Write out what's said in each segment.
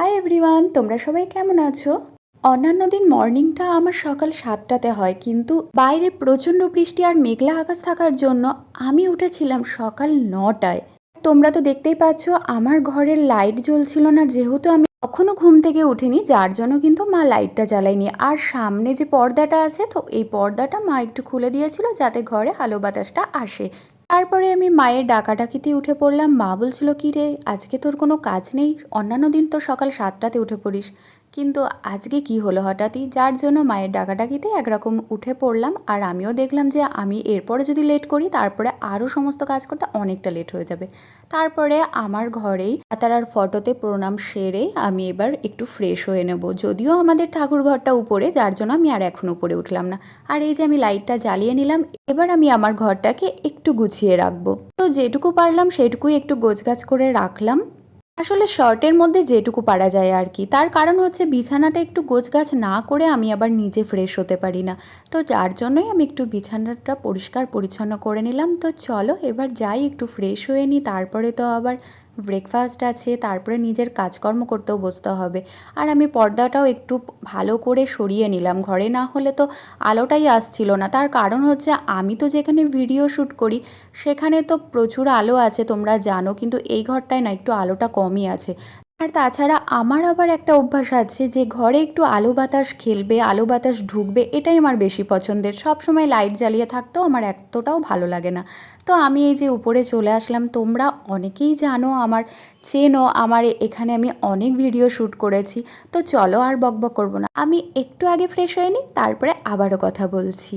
Hi everyone তোমরা সবাই কেমন আছো? অন্যান্য দিন মর্নিংটা আমার সকাল সাতটাতে হয়, কিন্তু বাইরে প্রচণ্ড বৃষ্টি আর মেঘলা আকাশ থাকার জন্য আমি উঠেছিলাম সকাল নটায়। তোমরা তো দেখতেই পাচ্ছ, আমার ঘরের লাইট জ্বলছিল না, যেহেতু আমি কখনো ঘুম থেকে উঠিনি, যার জন্য কিন্তু মা লাইটটা জ্বালায়নি। আর সামনে যে পর্দাটা আছে, তো এই পর্দাটা মা একটু খুলে দিয়েছিল, যাতে ঘরে আলো বাতাসটা আসে। তারপরে আমি মায়ের ডাকাডাকিতে উঠে পড়লাম। মা বলছিল, কি রে, আজকে তোর কোনো কাজ নেই? অন্যান্য দিন তো সকাল সাতটাতে উঠে পড়িস। কিন্তু আজকে কি হলো হঠাৎই? যার জন্য মায়ের ডাকাডাকিতে একরকম উঠে পড়লাম আর আমিও দেখলাম যে আমি এরপরে যদি লেট করি, তারপরে আরও সমস্ত কাজ করতে অনেকটা লেট হয়ে যাবে। তারপরে আমার ঘরেই তারার ফটোতে প্রণাম সেরে আমি এবার একটু ফ্রেশ হয়ে নেব। যদিও আমাদের ঠাকুর ঘরটা উপরে, যার জন্য আমি আর এখন উপরে উঠলাম না। আর এই যে আমি লাইটটা জ্বালিয়ে নিলাম, এবার আমি আমার ঘরটাকে একটু গুছিয়ে রাখব। তো যেটুকু পারলাম, সেটুকুই একটু গোছগাছ করে রাখলাম। আসলে শর্টের মধ্যে যেটুকু পারা যায় আর কি। তার কারণ হচ্ছে বিছানাটা একটু গোছগাছ না করে আমি আবার নিজে ফ্রেশ হতে পারি না। তো যার জন্যই আমি একটু বিছানাটা পরিষ্কার পরিচ্ছন্ন করে নিলাম। তো চলো এবার যাই একটু ফ্রেশ হয়ে নিই তারপরে তো আবার ব্রেকফাস্ট আছে, তারপরে নিজের কাজকর্ম করতেও বসতে হবে। আর আমি পর্দাটাও একটু ভালো করে সরিয়ে নিলাম। ঘরে না হলে তো আলোটাই আসছিল না। তার কারণ হচ্ছে, আমি তো যেখানে ভিডিও শ্যুট করি, সেখানে তো প্রচুর আলো আছে, তোমরা জানো। কিন্তু এই ঘরটায় না একটু আলোটা কমই আছে। আর তাছাড়া আমার আবার একটা অভ্যাস আছে যে ঘরে একটু আলো বাতাস খেলবে, আলো বাতাস ঢুকবে, এটাই আমার বেশি পছন্দের। সব সময় লাইট জ্বালিয়ে থাকতেও আমার এতটাও ভালো লাগে না। তো আমি এই যে উপরে চলে আসলাম, তোমরা অনেকেই জানো আমার, চেনো আমার, এখানে আমি অনেক ভিডিও শ্যুট করেছি। তো চলো আর বকবক করব না। আমি একটু আগে ফ্রেশ হয়ে নিই, তারপরে আবারও কথা বলছি।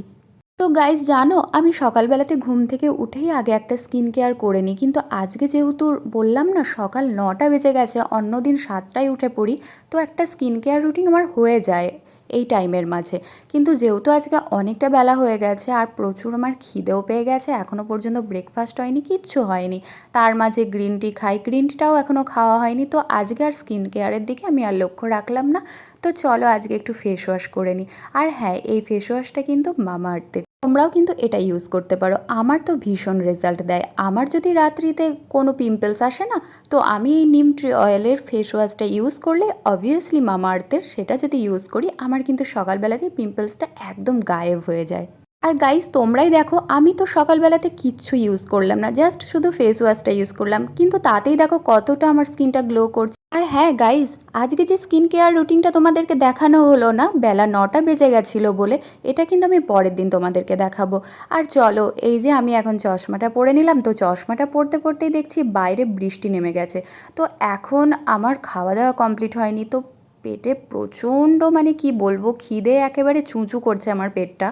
তো গাইজ জানো, আমি সকালবেলাতে ঘুম থেকে উঠেই আগে একটা স্কিন কেয়ার করে নিই। কিন্তু আজকে যেহেতু বললাম না, সকাল নটা বেজে গেছে, অন্যদিন সাতটায় উঠে পড়ি, তো একটা স্কিন কেয়ার রুটিন আমার হয়ে যায় এই টাইমের মাঝে। কিন্তু যেহেতু আজকে অনেকটা বেলা হয়ে গেছে আর প্রচুর আমার খিদেও পেয়ে গেছে এখনও পর্যন্ত ব্রেকফাস্ট হয়নি, কিচ্ছু হয়নি। তার মাঝে গ্রিন টি খাই গ্রিন টিটাও এখনও খাওয়া হয়নি, তো আজকে আর স্কিন কেয়ারের দিকে আমি আর লক্ষ্য রাখলাম না। তো চলো আজকে একটু ফেস ওয়াশ করে নিই। আর হ্যাঁ এই ফেস ওয়াশটা কিন্তু মামা আর্থের তোমরাও কিন্তু এটা ইউজ করতে পারো। আমার তো ভীষণ রেজাল্ট দেয়। আমার যদি রাত্রিতে কোনো পিম্পলস আসে না, তো আমি এই নিম ট্রি অয়েলের ফেস ওয়াশটা ইউজ করলে অবভিয়াসলি মামা আর্থের সেটা যদি ইউজ করি, আমার কিন্তু সকালবেলাতেই পিম্পলসটা একদম গায়েব হয়ে যায়। আর গাইস তোমরাই দেখো, আমি তো সকালবেলাতে কিচ্ছু ইউজ করলাম না জাস্ট শুধু ফেস ওয়াশটা ইউজ করলাম। কিন্তু তাতেই দেখো কতটা আমার স্কিনটা গ্লো করছে। আর হ্যাঁ গাইস আজকে যে স্কিন কেয়ার রুটিনটা তোমাদেরকে দেখানো হলো না, বেলা নটা বেজে গেছিল বলে, এটা কিন্তু আমি পরের দিন তোমাদেরকে দেখাবো। আর চলো, এই যে আমি এখন চশমাটা পরে নিলাম, তো চশমাটা পরতে পরতেই দেখছি বাইরে বৃষ্টি নেমে গেছে। তো এখন আমার খাওয়া দাওয়া কমপ্লিট হয়নি, তো পেটে প্রচণ্ড মানে কি বলব, খিদে একেবারে চুঁচু করছে আমার পেটটা।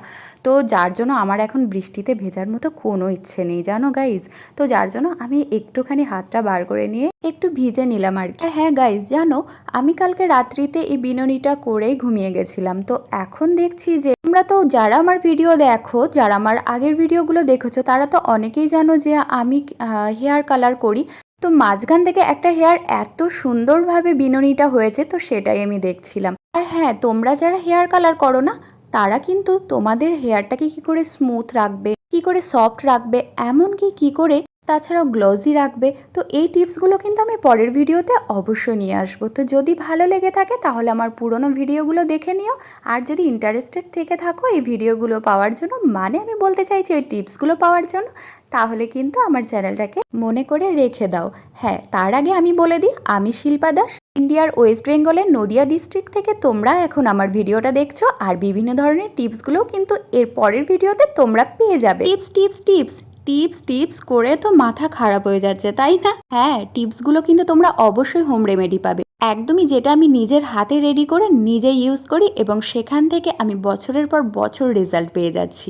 তো যার জন্য আমার এখন বৃষ্টিতে ভেজার মতো কোনো ইচ্ছে নেই, জানো গাইজ তো যার জন্য আমি একটুখানি হাতটা বার করে নিয়ে একটু ভিজে নিলাম আর কি। আর হ্যাঁ গাইজ জানো, আমি কালকে রাত্রিতে এই বিনুনিটা করেই ঘুমিয়ে গেছিলাম। তো এখন দেখছি যে তোমরা তো যারা আমার ভিডিও দেখো, যারা আমার আগের ভিডিওগুলো দেখেছ, তারা তো অনেকেই জানো যে আমি হেয়ার কালার করি। তো মাঝখান থেকে একটা হেয়ার এত সুন্দরভাবে বিনোনিটা হয়েছে তো সেটাই আমি দেখছিলাম। আর হ্যাঁ তোমরা যারা হেয়ার কালার করো না, তারা কিন্তু তোমাদের হেয়ারটাকে কি করে স্মুথ রাখবে, কি করে সফট রাখবে, এমনকি কি করে তাছাড়াও গ্লজি রাখবে, তো এই টিপসগুলো কিন্তু আমি পরের ভিডিওতে অবশ্যই নিয়ে আসব। তো যদি ভালো লেগে থাকে তাহলে আমার পুরনো ভিডিওগুলো দেখে নিও, আর যদি ইন্টারেস্টেড থেকে থাকো এই ভিডিওগুলো পাওয়ার জন্য মানে আমি বলতে চাইছি ওই টিপসগুলো পাওয়ার জন্য, তাহলে কিন্তু আমার চ্যানেলটাকে মনে করে রেখে দাও। হ্যাঁ তার আগে আমি বলে দিই, আমি শিল্পা দাস, ইন্ডিয়ার ওয়েস্ট বেঙ্গলের নদিয়া ডিস্ট্রিক্ট থেকে তোমরা এখন আমার ভিডিওটা দেখছ, আর বিভিন্ন ধরনের টিপসগুলোও কিন্তু এর পরের ভিডিওতে তোমরা পেয়ে যাবে। Tips tips tips tips tips করে তো মাথা খারাপ হয়ে যাচ্ছে, তাই না? হ্যাঁ টিপসগুলো কিন্তু তোমরা অবশ্যই হোম রেমেডি পাবে। একদমই যেটা আমি নিজের হাতে রেডি করে নিজে ইউজ করি এবং সেখান থেকে আমি বছরের পর বছর রেজাল্ট পেয়ে যাচ্ছি।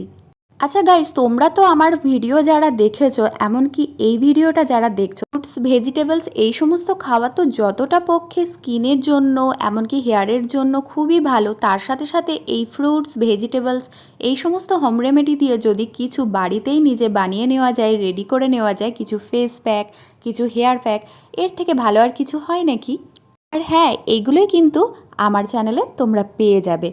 আচ্ছা গাইস তোমরা তো আমার ভিডিও যারা দেখেছ, এমনকি এই ভিডিওটা যারা দেখছ ফ্রুটস ভেজিটেবলস এই সমস্ত খাওয়া তো যতটা পক্ষে স্কিনের জন্য, এমনকি হেয়ারের জন্য খুবই ভালো, তার সাথে সাথে এই ফ্রুটস ভেজিটেবলস এই সমস্ত হোম রেমেডি দিয়ে যদি কিছু বাড়িতেই নিজে বানিয়ে নেওয়া যায় রেডি করে নেওয়া যায়, কিছু ফেস প্যাক কিছু হেয়ার প্যাক এর থেকে ভালো আর কিছু হয় নাকি? আর হ্যাঁ এইগুলোই কিন্তু আমার চ্যানেলে তোমরা পেয়ে যাবে।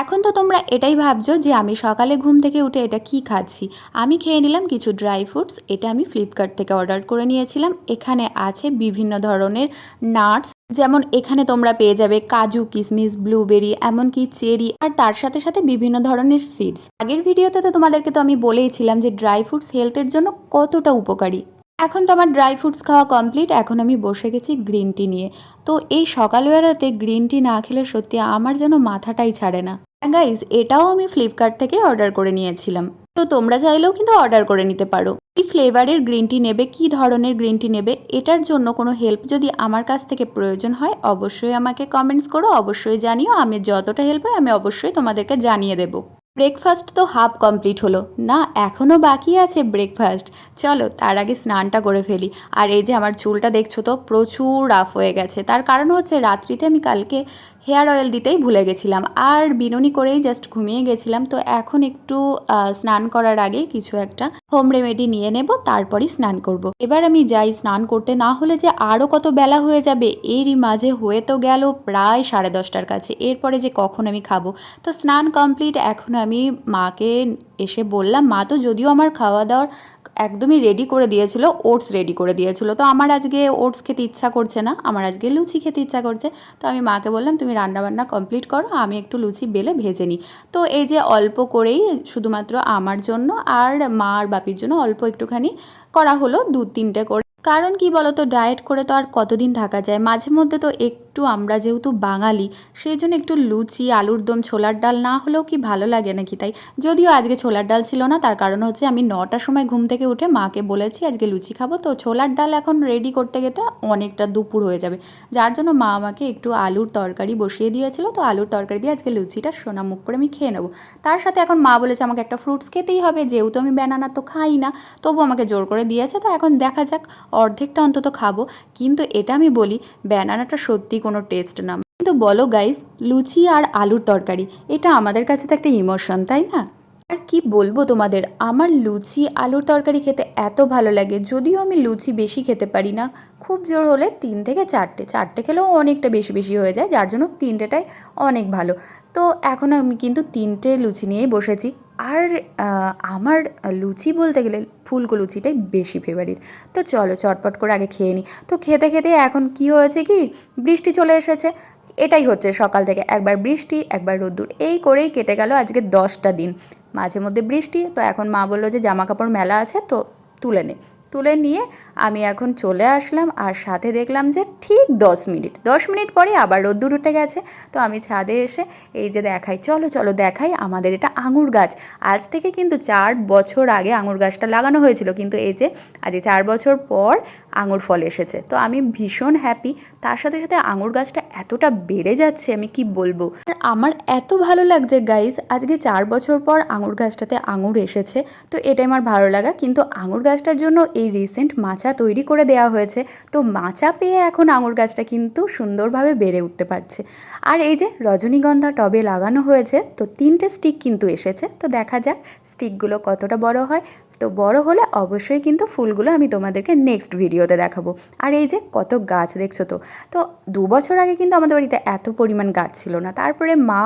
এখন তো তোমরা এটাই ভাবছ যে আমি সকালে ঘুম থেকে উঠে এটা কি খাচ্ছি? আমি খেয়ে নিলাম কিছু ড্রাই ফ্রুটস এটা আমি ফ্লিপকার্ট থেকে অর্ডার করে নিয়েছিলাম। এখানে আছে বিভিন্ন ধরনের নাটস যেমন এখানে তোমরা পেয়ে যাবে কাজু কিশমিশ ব্লুবেরি এমনকি চেরি, আর তার সাথে সাথে বিভিন্ন ধরনের সিডস আগের ভিডিওতে তো তোমাদেরকে তো আমি বলেইছিলাম যে ড্রাই ফ্রুটস হেলথের জন্য কতটা উপকারী। এখন তো আমার ড্রাই ফ্রুটস খাওয়া কমপ্লিট এখন আমি বসে গেছি গ্রিন টি নিয়ে। তো এই সকালবেলাতে গ্রিন টি না খেলে সত্যি আমার যেন মাথাটাই ছাড়ে না। গাইজ এটাও আমি ফ্লিপকার্ট থেকে অর্ডার করে নিয়েছিলাম। তো তোমরা চাইলেও কিন্তু অর্ডার করে নিতে পারো। কি ফ্লেভারের গ্রিন টি নেবে, কি ধরনের গ্রিন টি নেবে, এটার জন্য কোনো হেল্প যদি আমার কাছ থেকে প্রয়োজন হয়, অবশ্যই আমাকে কমেন্টস করো, অবশ্যই জানিও। আমি যতটা হেল্প হয়, আমি অবশ্যই তোমাদেরকে জানিয়ে দেবো। ব্রেকফাস্ট তো হাফ কমপ্লিট হলো। না এখনও বাকি আছে ব্রেকফাস্ট চলো তার আগে স্নানটা করে ফেলি। আর এই যে আমার চুলটা দেখছ তো, প্রচুর রাফ হয়ে গেছে। তার কারণ হচ্ছে রাত্রিতে আমি কালকে হেয়ার অয়েল দিতেই ভুলে গেছিলাম। আর বিনুনি করেই জাস্ট ঘুমিয়ে গেছিলাম। তো এখন একটু স্নান করার আগে কিছু একটা হোম রেমেডি নিয়ে নেব, তারপরই স্নান করব। এবার আমি যাই স্নান করতে, না হলে যে আরও কত বেলা হয়ে যাবে, এরই মাঝে হয়ে তো গেল প্রায় সাড়ে দশটার কাছে। এরপরে যে কখন আমি খাব? তো স্নান কমপ্লিট এখন আমি মাকে এসে বললাম, মা তো যদিও আমার খাওয়া দাওয়ার একদমই রেডি করে দিয়েছিল ওটস রেডি করে দিয়েছিল। তো আমার আজকে ওটস খেতে ইচ্ছা করছে না, আমার আজকে লুচি খেতে ইচ্ছা করছে। তো আমি মাকে বললাম, তুমি রান্নাবান্না কমপ্লিট করো, আমি একটু লুচি বেলে ভেজে নিই। তো এই যে অল্প করেই শুধুমাত্র আমার জন্য আর মা আর বাপির জন্য অল্প একটুখানি করা হলো দু তিনটে করে। কারণ কি বলতো ডায়েট করে তো আর কতদিন থাকা যায়? মাঝে মধ্যে তো একটু আমরা যেহেতু বাঙালি, সেই জন্য একটু লুচি, আলুর দম, ছোলার ডাল না হলেও কি ভালো লাগে নাকি তাই? যদিও আজকে ছোলার ডাল ছিল না, তার কারণ হচ্ছে আমি নটার সময় ঘুম থেকে উঠে মাকে বলেছি আজকে লুচি খাব। তো ছোলার ডাল এখন রেডি করতে গেতে অনেকটা দুপুর হয়ে যাবে। যার জন্য মা আমাকে একটু আলুর তরকারি বসিয়ে দিয়েছিল। তো আলুর তরকারি দিয়ে আজকে লুচিটা সোনা মুখ করে আমি খেয়ে নেব। তার সাথে এখন মা বলেছে আমাকে একটা ফ্রুটস খেতেই হবে। যেহেতু আমি ব্যানানা তো খাই না, তবু আমাকে জোর করে দিয়েছে। তো এখন দেখা যাক, অর্ধেকটা অন্তত খাব। কিন্তু এটা আমি বলি ব্যানানাটা সত্যি কোনো টেস্ট না। কিন্তু বলো গাইস লুচি আর আলুর তরকারি, এটা আমাদের কাছে তো একটা ইমোশন তাই না? আর কি বলব তোমাদের, আমার লুচি, আলুর তরকারি খেতে এত ভালো লাগে, যদিও আমি লুচি বেশি খেতে পারি না। খুব জোর হলে তিন থেকে চারটে চারটে খেলেও অনেকটা বেশি বেশি হয়ে যায়, যার জন্য তিনটেটাই অনেক ভালো। তো এখন আমি কিন্তু তিনটে লুচি নিয়েই বসেছি। আর আমার লুচি বলতে গেলে ফুলকো লুচিটাই বেশি ফেভারিট তো চলো চটপট করে আগে খেয়ে নিই তো খেতে খেতে এখন কি হয়েছে কি, বৃষ্টি চলে এসেছে। এটাই হচ্ছে সকাল থেকে, একবার বৃষ্টি, একবার রোদ্দুর। এই করেই কেটে গেল আজকে দশটা দিন। মাঝে মধ্যে বৃষ্টি, তো এখন মা বলল যে জামা কাপড় মেলা আছে, তো তুলে নে। তুলে নিয়ে আমি এখন চলে আসলাম আর সাথে দেখলাম যে ঠিক দশ মিনিট দশ মিনিট পরে আবার রোদ্দুর উঠে গেছে। তো আমি ছাদে এসে এই যে দেখাই, চলো চলো দেখাই আমাদের এটা আঙুর গাছ। আজ থেকে কিন্তু চার বছর আগে আঙুর গাছটা লাগানো হয়েছিল, কিন্তু এই যে আজ চার বছর পর আঙুর ফল এসেছে। তো আমি ভীষণ হ্যাপি তার সাথে সাথে আঙুর গাছটা এতটা বেড়ে যাচ্ছে, আমি কি বলব? আমার এত ভালো লাগছে গাইজ আজকে চার বছর পর আঙুর গাছটাতে আঙুর এসেছে। তো এটাই আমার ভালো লাগা, কিন্তু আঙুর গাছটার জন্য এই রিসেন্ট মাচা তৈরি করে দেওয়া হয়েছে। তো মাচা পেয়ে এখন আঙুর গাছটা কিন্তু সুন্দরভাবে বেড়ে উঠতে পারছে। আর এই যে রজনীগন্ধা টবে লাগানো হয়েছে, তো তিনটে স্টিক কিন্তু এসেছে। তো দেখা যাক স্টিকগুলো কতটা বড় হয়। তো বড় হলে অবশ্যই কিন্তু ফুলগুলো আমি তোমাদেরকে নেক্সট ভিডিওতে দেখাবো। আর এই যে কত গাছ দেখছ তো? তো দু বছর আগে কিন্তু আমাদের বাড়িতে এত পরিমাণ গাছ ছিল না। তারপরে মা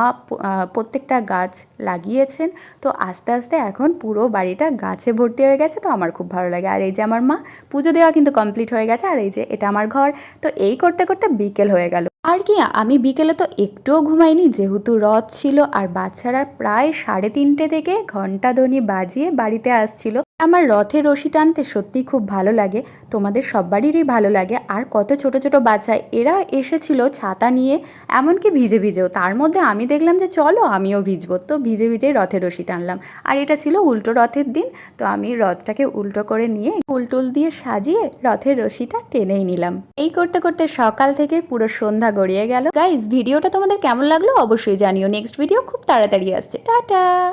প্রত্যেকটা গাছ লাগিয়েছেন। তো আস্তে আস্তে এখন পুরো বাড়িটা গাছে ভর্তি হয়ে গেছে। তো আমার খুব ভালো লাগে। আর এই যে আমার মা, পুজো দেওয়া কিন্তু কমপ্লিট হয়ে গেছে। আর এই যে এটা আমার ঘর। তো এই করতে করতে বিকেল হয়ে গেল। আর কি, আমি বিকেলে তো একটুও ঘুমাইনি। যেহেতু রথ ছিল আর বাচ্চারা প্রায় সাড়ে তিনটে থেকে ঘণ্টা ধ্বনি বাজিয়ে বাড়িতে আসছিল। আমার রথে রশি টানতে সত্যিই খুব ভালো লাগে। তোমাদের সবারই ভালো লাগে। আর কত ছোট ছোট বাচ্চা, এরা এসেছিল ছাতা নিয়ে, এমনকি ভিজে ভিজেও। তার মধ্যে আমি দেখলাম যে, চলো আমিও ভিজবো। তো ভিজে ভিজেই রথে রশি টানলাম। আর এটা ছিল উল্টো রথের দিন, তো আমি রথটাকে উল্টো করে নিয়ে উল্টুল দিয়ে সাজিয়ে রথের রশিটা টেনেই নিলাম। এই করতে করতে সকাল থেকে পুরো সন্ধ্যা গড়িয়ে গেল। গাইজ ভিডিওটা তোমাদের কেমন লাগল অবশ্যই জানিও। নেক্সট ভিডিও খুব তাড়াতাড়ি আসছে। টাটা!